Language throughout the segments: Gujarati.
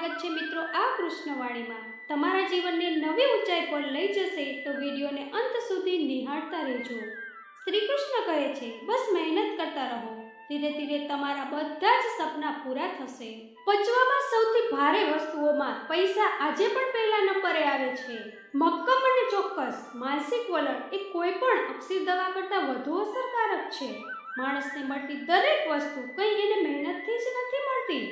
સ્વાગત છે મિત્રો આ કૃષ્ણવાણીમાં. તમારા જીવનને નવી ઊંચાઈ પર લઈ જશે તો વિડીયોને અંત સુધી નિહાળતા રહેજો. શ્રી કૃષ્ણ કહે છે, બસ મહેનત કરતા રહો. ધીરે ધીરે તમારા બધા જ સપના પૂરા થશે. પચવામાં સૌથી ભારે વસ્તુઓમાં પૈસા આજે પણ પહેલા નંબરે આવે છે. મક્કમ અને ચોક્કસ, માનસિક વલણ એ કોઈ પણ અક્ષર દવા કરતાં વધુ અસરકારક છે. માણસને મળતી દરેક વસ્તુ કંઈ એને મહેનતથી જ નથી મળતી.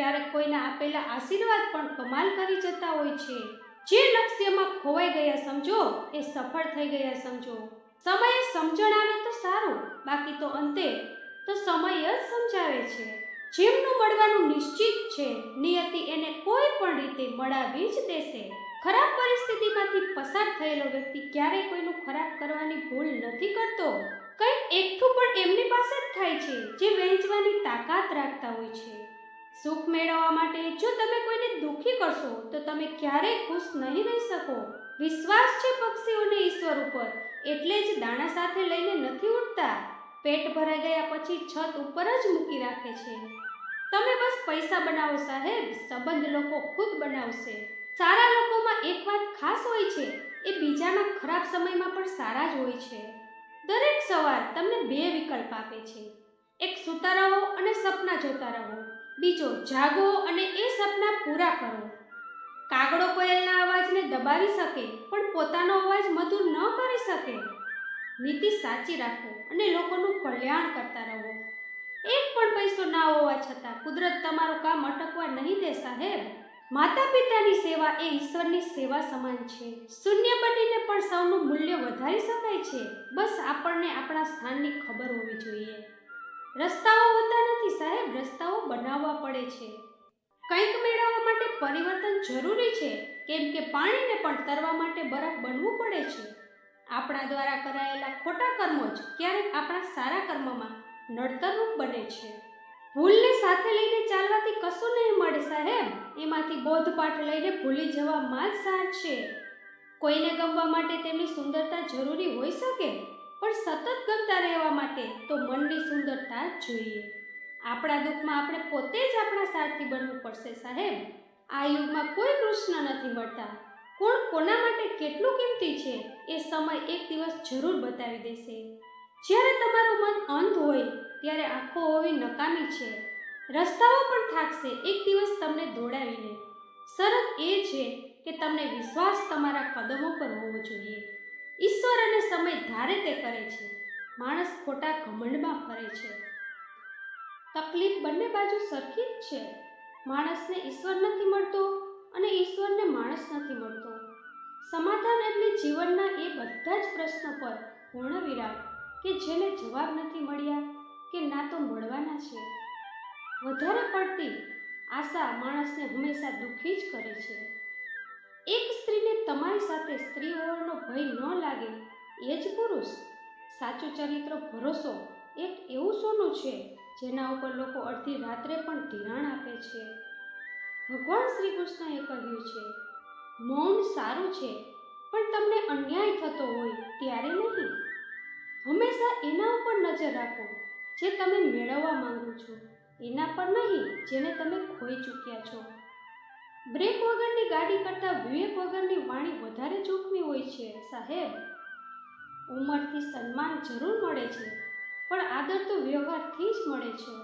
ક્યારેક કોઈના આપેલા આશીર્વાદ પણ કમાલ કરી જતા હોય છે. જે લક્ષ્યમાં ખોવાઈ ગયા સમજો, એ સફળ થઈ ગયા સમજો. સમયે સમજણ આવે તો સારું, બાકી તો અંતે તો સમય જ સમજાવે છે. જેમનું મળવાનું નિશ્ચિત છે, નિયતિ એને કોઈ પણ રીતે મળાવી જ દેશે. ખરાબ પરિસ્થિતિમાંથી પસાર થયેલો વ્યક્તિ ક્યારેય કોઈનું ખરાબ કરવાની ભૂલ નથી કરતો. કંઈક એકઠું પણ એમની પાસે જ થાય છે, જે વહેંચવાની તાકાત રાખતા હોય છે. સુખ મેળવવા માટે જો તમે કોઈને દુઃખી કરશો, તો તમે ક્યારેય ખુશ નહીં રહી શકો. વિશ્વાસ છે પક્ષીઓને ઈશ્વર ઉપર, એટલે જ દાણા સાથે લઈને નથી ઉડતા. પેટ ભરાઈ ગયા પછી છત ઉપર જ મૂકી રાખે છે. તમે બસ પૈસા બનાવો સાહેબ, સંબંધ લોકો ખુદ બનાવશે. સારા લોકોમાં એક વાત ખાસ હોય છે, એ બીજાના ખરાબ સમયમાં પણ સારા જ હોય છે. દરેક સવાર તમને બે વિકલ્પ આપે છે. એક સૂતા રહો અને સપના જોતા રહો. બીજો જાગો અને એ સપના પૂરા કરો. કાગડો કોયલના અવાજને દબાવી શકે, પણ પોતાનો અવાજ મધુર ન કરી શકે. નીતિ સાચી રાખો અને લોકોનું કલ્યાણ કરતા રહો. એક પણ પૈસો ના હોવા છતાં કુદરત તમારું કામ અટકવા નહીં દે સાહેબ. માતા પિતાની સેવા એ ઈશ્વરની સેવા સમાન છે. શૂન્ય બનીને પણ સૌનું મૂલ્ય વધારી શકાય છે. બસ આપણને આપણા સ્થાનની ખબર હોવી જોઈએ. રસ્તાઓ હોતા નથી સાહેબ રસ્તાઓ બનાવવા પડે છે. કંઈક મેળવવા માટે પરિવર્તન જરૂરી છે, કેમ કે પાણીને પણ તરવા માટે બરફ બનવું પડે છે. આપણા દ્વારા કરાયેલા ખોટા કર્મો જ ક્યારેક આપણા સારા કર્મમાં નડતરરૂપ બને છે. ભૂલને સાથે લઈને ચાલવાથી કશું નહીં મળે સાહેબ. એમાંથી બોધપાઠ લઈને ભૂલી જવામાં જ સાર છે. કોઈને ગમવા માટે તેમની સુંદરતા જરૂરી હોઈ શકે, પણ સતત ગમતા રહેવા માટે તો મનની સુંદરતા જોઈએ. આપણા દુઃખમાં આપણે પોતે જ આપણા સારથી બનવું પડશે સાહેબ. આ યુગમાં કોઈ કૃષ્ણ નથી મળતા. કોણ કોના માટે કેટલું કિંમતી છે એ સમય એક દિવસ જરૂર બતાવી દેશે. જ્યારે તમારું મન અંધ હોય, ત્યારે આંખો હોવી નકામી છે. રસ્તાઓ પણ થાકશે, એક દિવસ તમને દોડાવીને. શરત એ છે કે તમને વિશ્વાસ તમારા કદમો પર હોવો જોઈએ. ઈશ્વર અને સમય ધારે તે કરે છે. માણસ ખોટા ઘમંડમાં ફરે છે. તકલીફ બંને બાજુ સરખી જ છે. માણસને ઈશ્વર નથી મળતો અને ઈશ્વરને માણસ નથી મળતો. સમાધાન એટલે જીવનના એ બધા જ પ્રશ્નો પર પૂર્ણ વિરામ કે જેને જવાબ નથી મળ્યા કે ના તો મળવાના છે. વધારે પડતી આશા માણસને હંમેશા દુઃખી જ કરે છે. એક સ્ત્રીને તમારી સાથે સ્ત્રી હોવાનો ભય ન લાગે એ જ પુરુષ. સાચું ચરિત્ર ભરોસો એક એવું સોનું છે જેના ઉપર લોકો અડધી રાત્રે પણ ધિરાણ આપે છે. ભગવાન શ્રી કૃષ્ણએ કહ્યું છે, મૌન સારું છે, પણ તમને અન્યાય થતો હોય ત્યારે નહીં. હંમેશા એના ઉપર નજર રાખો, જે તમે મેળવવા માંગો છો. એના પર નહીં, જેને તમે ખોઈ ચૂક્યા છો. બ્રેક વગરની ગાડી કરતાં વિવેક વગરની વાણી વધારે જોખમી હોય છે, સાહેબ. ઉંમરથી સન્માન જરૂર મળે છે. પણ આદર તો વ્યવહારથી જ મળે છે.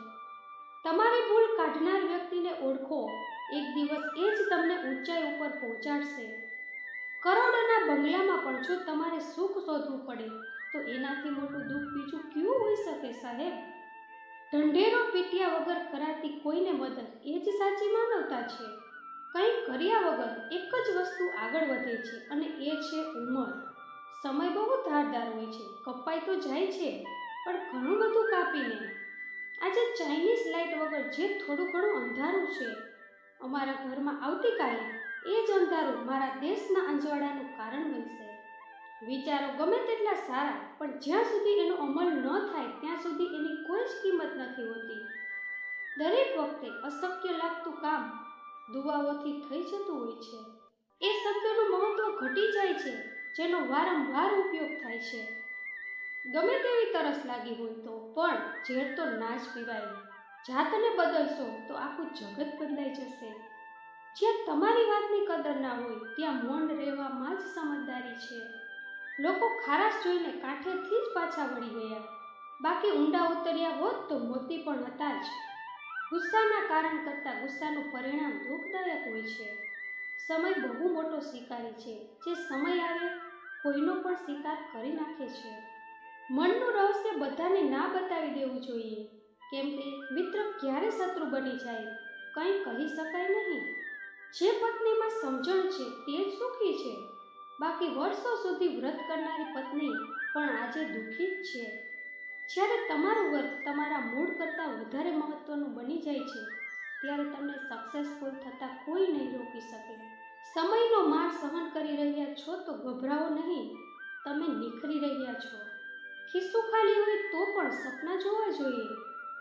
તમારી ભૂલ કાઢનાર વ્યક્તિને ઓળખો, એક દિવસ એ જ તમને ઊંચાઈ ઉપર પહોંચાડશે. કરોડોના બંગલામાં પણ જો તમારે સુખ શોધવું પડે, તો એનાથી મોટું દુઃખ બીજું કયું હોઈ શકે સાહેબ? ઢંઢેરો પીટ્યા વગર કરાતી કોઈને મદદ એ જ સાચી માનવતા છે. કંઈ કર્યા વગર એક જ વસ્તુ આગળ વધે છે અને એ છે ઉંમર. સમય બહુ ધારદાર હોય છે, કપાઈ તો જાય છે. પણ ઘણું બધું કાપીને. આજે ચાઇનીઝ લાઇટ વગર જે થોડું ઘણું અંધારું છે, અમારા ઘરમાં આવતીકાલે એ જ અંધારું મારા દેશના અંજવાળાનું કારણ બનશે. વિચારો ગમે તેટલા સારા, પણ જ્યાં સુધી એનો અમલ ન થાય, ત્યાં સુધી એની કોઈ જ કિંમત નથી હોતી. દરેક વખતે અશક્ય લાગતું કામ દુવાઓથી થઈ જતું હોય છે. એ શક્યનું મહત્વ ઘટી જાય છે, જેનો વારંવાર ઉપયોગ થાય છે. ગમે તેવી તરસ લાગી હોય તો, પણ ઝેર તો ના જ પીવાય. જાતને બદલશો, તો આખું જગત બદલાઈ જશે. જ્યાં તમારી વાતની કદર ના હોય, ત્યાં મૌન રહેવામાં જ સમજદારી છે. લોકો ખારાશ જોઈને કાંઠેથી જ પાછા વળી ગયા. બાકી ઊંડા ઉતર્યા હોત તો મોતી પણ હતા જ. ગુસ્સાના કારણ કરતાં ગુસ્સાનું પરિણામ દુઃખદાયક હોય છે. સમય બહુ મોટો શિકારી છે. જે સમય આવે, કોઈનો પણ શિકાર કરી નાખે છે. મનનું રહસ્ય બધાને ના બતાવી દેવું જોઈએ. કેમ કે મિત્ર ક્યારે શત્રુ બની જાય, કંઈ કહી શકાય નહીં. જે પત્નીમાં સમજણ છે તે જ સુખી છે. બાકી વર્ષો સુધી વ્રત કરનારી પત્ની પણ આજે દુઃખી જ છે. જ્યારે તમારું વ્રત તમારા મૂળ કરતાં વધારે મહત્વનું બની જાય છે, ત્યારે તમને સક્સેસફુલ થતાં કોઈ નહીં રોકી શકે. સમયનો માર સહન કરી રહ્યા છો તો ગભરાવો નહીં. તમે નિખરી રહ્યા છો. ખિસ્સું ખાલી હોય તો પણ સપના જોવા જોઈએ.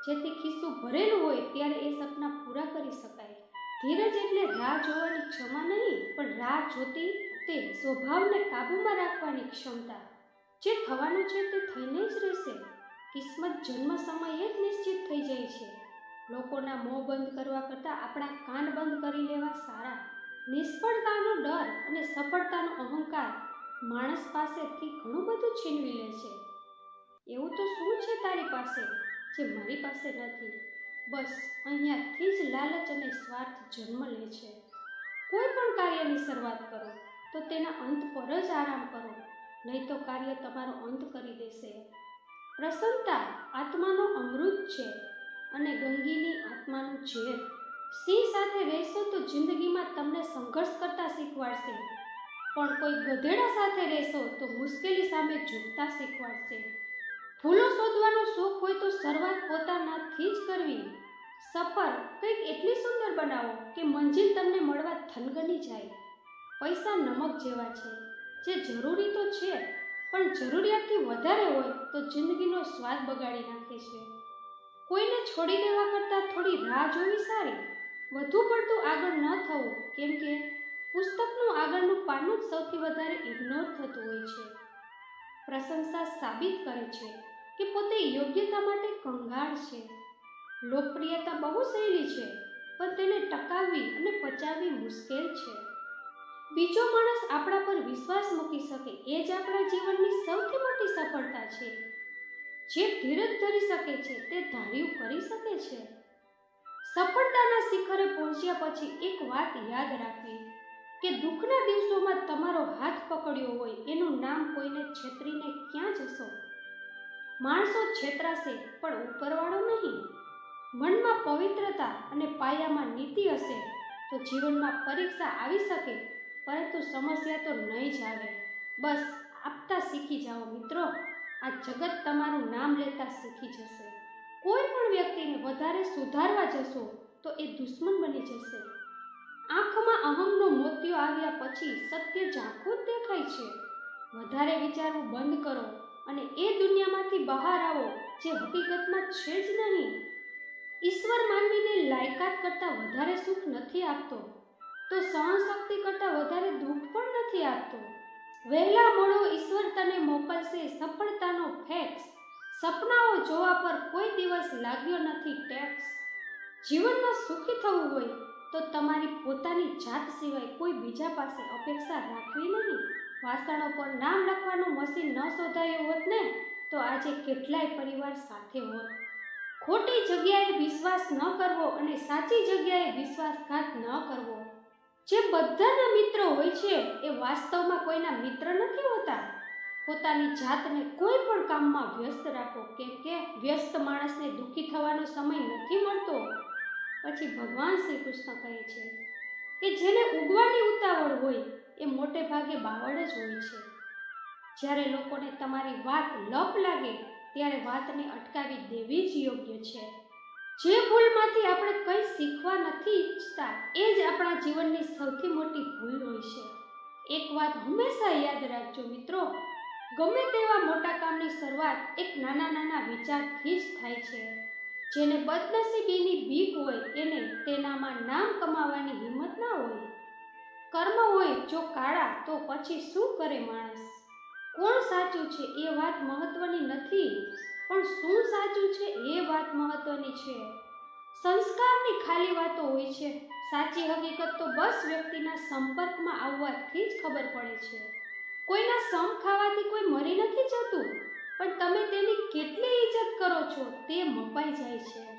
જેથી ખિસ્સું ભરેલું હોય ત્યારે એ સપના પૂરા કરી શકાય. ધીરજ એટલે રાહ જોવાની ક્ષમા નહીં, પણ રાહ જોતી તે સ્વભાવને કાબૂમાં રાખવાની ક્ષમતા. જે થવાનું છે તે થઈને જ રહેશે. કિસ્મત જન્મ સમયે જ નિશ્ચિત થઈ જાય છે. લોકોના મોં બંધ કરવા કરતાં આપણા કાન બંધ કરી લેવા સારા, નિષ્ફળતાનો ડર અને સફળતાનો અહંકાર માણસ પાસેથી ઘણું બધું છીનવી લે છે. એવું તો શું છે તારી પાસે? જે મારી પાસે નથી. બસ, અહીંયાથી જ લાલચ અને સ્વાર્થ જન્મ લે છે. કોઈ પણ કાર્યની શરૂઆત કરો, તો તેના અંત પર જ આરામ કરો. નહીં તો કાર્ય તમારો અંત કરી દેશે. પ્રસન્નતા આત્માનો અમૃત છે અને ગંગીની આત્માનું ઝેર. સિંહ સાથે રહેશો તો જિંદગીમાં તમને સંઘર્ષ કરતા શીખવાડશે. પણ કોઈ ગધેડા સાથે રહેશો તો મુશ્કેલી સામે ઝૂકતા શીખવાડશે. ભૂલો શોધવાનો શોખ હોય તો શરૂઆત પોતાનાથી જ કરવી. સફર કંઈક એટલી સુંદર બનાવો કે મંજિલ તમને મળવા થનગની જાય. પૈસા નમક જેવા છે, જે જરૂરી તો છે, પણ જરૂરિયાતથી વધારે હોય તો જિંદગીનો સ્વાદ બગાડી નાખે છે. કોઈને છોડી દેવા કરતાં થોડી રાહ જોવી સારી. વધુ પડતું આગળ ન થવું, કેમ કે પુસ્તકનું આગળનું પાનું જ સૌથી વધારે ઇગ્નોર થતું હોય છે. પ્રશંસા સાબિત કરે છે કે પોતે યોગ્યતા માટે કંગાળ છે. લોકપ્રિયતા બહુ સહેલી છે, પણ તેને ટકાવવી અને પચાવવી મુશ્કેલ છે. બીજો માણસ આપણા પર વિશ્વાસ મૂકી શકે એ જ આપણા જીવનની સૌથી મોટી સફળતા છે. જે ધીરજ ધરી શકે છે, તે ધાર્યું કરી શકે છે. સફળતાના શિખરે પહોંચ્યા પછી એક વાત યાદ રાખવી. કે દુઃખના દિવસોમાં તમારો હાથ પકડ્યો હોય, એનું નામ કોઈને છેતરીને ક્યાં જશો? માણસો છેતરાશે, પણ ઉપરવાળો નહીં. મનમાં પવિત્રતા અને પાયામાં નીતિ હશે, તો જીવનમાં પરીક્ષા આવી શકે, પરંતુ સમસ્યા તો નહીં જ આવે. બસ, આપતા શીખી જાઓ મિત્રો. આ જગત તમારું નામ લેતા શીખી જશે. કોઈ પણ વ્યક્તિને વધારે સુધારવા જશો, તો એ દુશ્મન બની જશે. આંખમાં અહમનો મોતિયો આવ્યા પછી સત્ય ઝાંખું દેખાય છે. વધારે વિચારવું બંધ કરો અને એ દુનિયામાંથી બહાર આવો જે હકીકતમાં છે જ નહીં. ઈશ્વર માનવીને લાયકાત કરતાં વધારે સુખ નથી આપતો. તો સહનશક્તિ કરતાં વધારે દુઃખ પણ નથી આપતો. વહેલા મળો ઈશ્વર તને મોકલશે સફળતાનો ફેક્સ. સપનાઓ જોવા પર કોઈ દિવસ લાગ્યો નથી ટેક્સ. જીવનમાં સુખી થવું હોય તો તમારી પોતાની જાત સિવાય કોઈ બીજા પાસે અપેક્ષા રાખવી નહીં? વાસણો પર નામ લખવાનું મશીન ન શોધાયું હોત ને, તો આજે કેટલાય પરિવાર સાથે હોત. ખોટી જગ્યાએ વિશ્વાસ ન કરવો અને સાચી જગ્યાએ વિશ્વાસઘાત ન કરવો. જે બધાના મિત્ર હોય છે, એ વાસ્તવમાં કોઈના મિત્ર નથી હોતા. પોતાની જાતને કોઈ પણ કામમાં વ્યસ્ત રાખો, કેમ કે વ્યસ્ત માણસને દુઃખી થવાનો સમય નથી મળતો. પછી ભગવાન શ્રી કૃષ્ણ કહે છે કે જેને ઉગવાની ઉતાવળ હોય એ મોટે ભાગે બાવળ જ હોય છે. જ્યારે લોકોને તમારી વાત લપ લાગે, ત્યારે વાતને અટકાવી દેવી જ યોગ્ય છે. જે ભૂલમાંથી આપણે કંઈ શીખવા નથી ઈચ્છતા, એ જ આપણા જીવનની સૌથી મોટી ભૂલ હોય છે. એક વાત હંમેશા યાદ રાખજો મિત્રો, ગમે તેવા મોટા કામની શરૂઆત એક નાના નાના વિચારથી જ થાય છે. જેને બદનસીબીની બીક હોય એને તેનામાં નામ કમાવાની હિંમત ના હોય. કર્મ હોય જો કાળા, તો પછી શું કરે માણસ? કોણ સાચું છે એ વાત મહત્વની નથી, પણ શું સાચું છે એ વાત મહત્વની છે. સંસ્કારની ખાલી વાતો હોય છે. સાચી હકીકત તો બસ વ્યક્તિના સંપર્કમાં આવવાથી જ ખબર પડે છે. કોઈના સમ ખાવાથી કોઈ મરી નથી જતું. પણ તમે તેની કેટલી ઇજ્જત કરો છો તે મપાઈ જાય છે.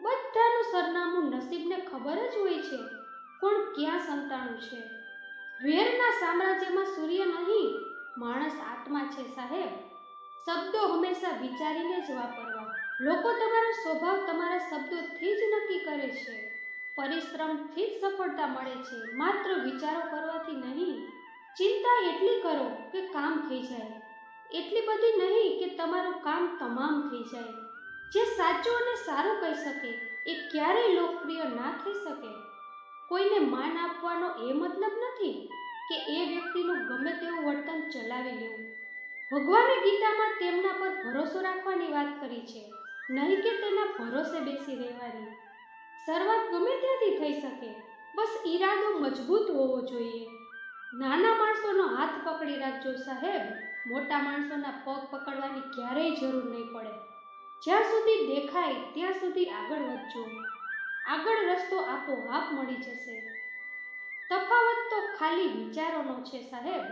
બધાનું સરનામું નસીબને ખબર જ હોય છે કોણ ક્યાં સંતાણું છે. વેરના સામ્રાજ્યમાં સૂર્ય નહીં, માણસ આત્મા છે સાહેબ. શબ્દો હંમેશા વિચારીને જ વાપરવા. લોકો તમારો સ્વભાવ તમારા શબ્દોથી જ નક્કી કરે છે. પરિશ્રમથી જ સફળતા મળે છે. માત્ર વિચારો કરવાથી નહીં. ચિંતા એટલી કરો કે કામ થઈ જાય. એટલી બધી નહીં કે તમારું કામ તમામ થઈ જાય. જે સાચું અને સારું કહી શકે, એ ક્યારેય લોકપ્રિય ના થઈ શકે. કોઈને માન આપવાનો એ મતલબ નથી કે એ વ્યક્તિનું ગમે તેવું વર્તન ચલાવી લેવું. ભગવાને ગીતામાં તેમના પર ભરોસો રાખવાની વાત કરી છે. નહીં કે તેના ભરોસે બેસી રહેવાની. શરૂઆત ગમે ત્યાંથી થઈ શકે, બસ ઈરાદો મજબૂત હોવો જોઈએ. નાના હાથ પકડી રાખજો સાહેબ. મોટા માણસોના પગ પકડવાની ક્યારેય જરૂર નહીં પડે. જ્યાં સુધી દેખાય ત્યાં સુધી આગળ વધજો. આગળ રસ્તો આપોઆપ મળી જશે. તફાવત તો ખાલી વિચારોનો છે સાહેબ.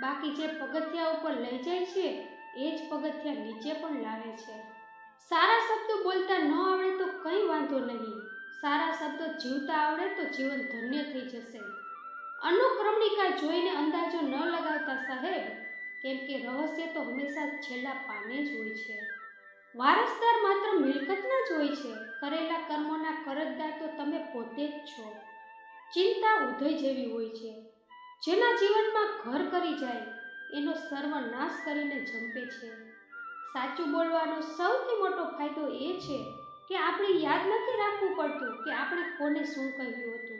બાકી જે પગથિયા ઉપર લઈ જાય છે, એ જ પગથિયા નીચે પણ લાવે છે. સારા શબ્દો બોલતા ન આવડે તો કંઈ વાંધો નહીં. સારા શબ્દો જીવતા આવડે તો જીવન ધન્ય થઈ જશે. અનુક્રમણિકા જોઈને અંદાજો ન લગાવતા સાહેબ, કેમ કે રહસ્ય તો હંમેશા છેલ્લા પાને જ હોય છે. વારસદાર માત્ર મિલકતના જ હોય છે. કરેલા કર્મોના કરજદાર તો તમે પોતે જ છો. ચિંતા ઉદય જેવી હોય છે. જેના જીવનમાં ઘર કરી જાય, એનો સર્વનાશ કરીને જંપે છે. સાચું બોલવાનો સૌથી મોટો ફાયદો એ છે કે આપણે યાદ નથી રાખવું પડતું કે આપણે કોને શું કહ્યું હતું.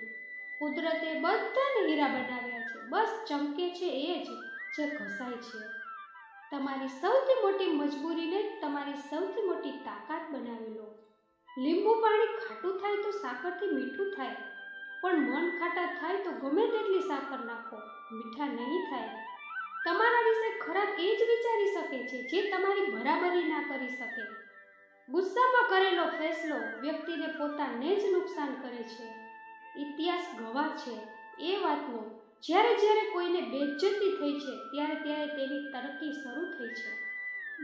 કુદરતે બધાને હીરા બનાવ્યા છે. બસ ચમકે છે એ જ જે ઘસાય છે. તમારી સૌથી મોટી મજબૂરીને તમારી સૌથી મોટી તાકાત બનાવી લો. લીંબુ પાણી ખાટું થાય તો સાકરથી મીઠું થાય, પણ મન ખાટા થાય તો ગમે તેટલી સાકર નાખો, મીઠા નહીં થાય. તમારા વિશે ખરાબ એ જ વિચારી શકે છે જે તમારી બરાબરી ના કરી શકે. ગુસ્સામાં કરેલો ફેસલો વ્યક્તિને પોતાને જ નુકસાન કરે છે. ઇતિહાસ ગવાહ છે. એ વાતનો જ્યારે જ્યારે કોઈને બેજ્જતી થઈ છે, ત્યારે ત્યારે તેની તરક્કી શરૂ થઈ છે.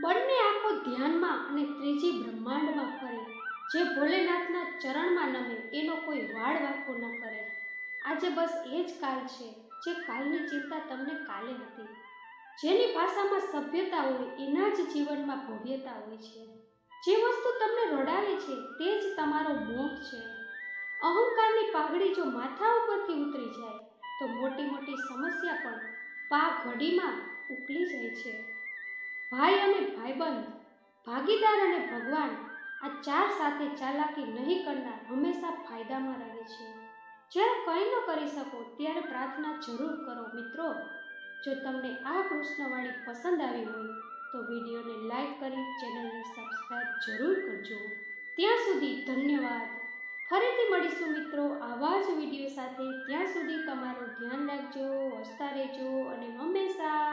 બંને આંખો ધ્યાનમાં અને ત્રીજી બ્રહ્માંડમાં ફરે. જે ભોલેનાથના ચરણમાં નમે, એનો કોઈ વાળ વાંકો ન કરે. આજે બસ એ જ કાલ છે, જે કાલની ચિંતા તમને કાલે હતી. જેની ભાષામાં સભ્યતા હોય, એના જ જીવનમાં ભવ્યતા હોય છે. જે વસ્તુ તમને રડાવે છે, તે જ તમારો મોહ છે. અહંકારની પાઘડી જો માથા ઉપરથી ઉતરી જાય, તો મોટી મોટી સમસ્યા પણ પા ઘડીમાં ઉકલી જાય છે. ભાઈ અને ભાઈબંધ, ભાગીદાર અને ભગવાન આ ચાર સાથે ચાલાકી નહીં કરનાર હંમેશા ફાયદામાં રહે છે. જ્યારે કંઈ ન કરી શકો, ત્યારે પ્રાર્થના જરૂર કરો મિત્રો. જો તમને આ કૃષ્ણવાણી પસંદ આવી હોય, તો વિડીયોને લાઈક કરી ચેનલને સબસ્ક્રાઈબ જરૂર કરજો. ત્યાં સુધી ધન્યવાદ. ફરીથી મળીશું મિત્રો આવા જ વીડિયો સાથે. ત્યાં સુધી તમારું ધ્યાન રાખજો હસતા રહેજો અને હંમેશા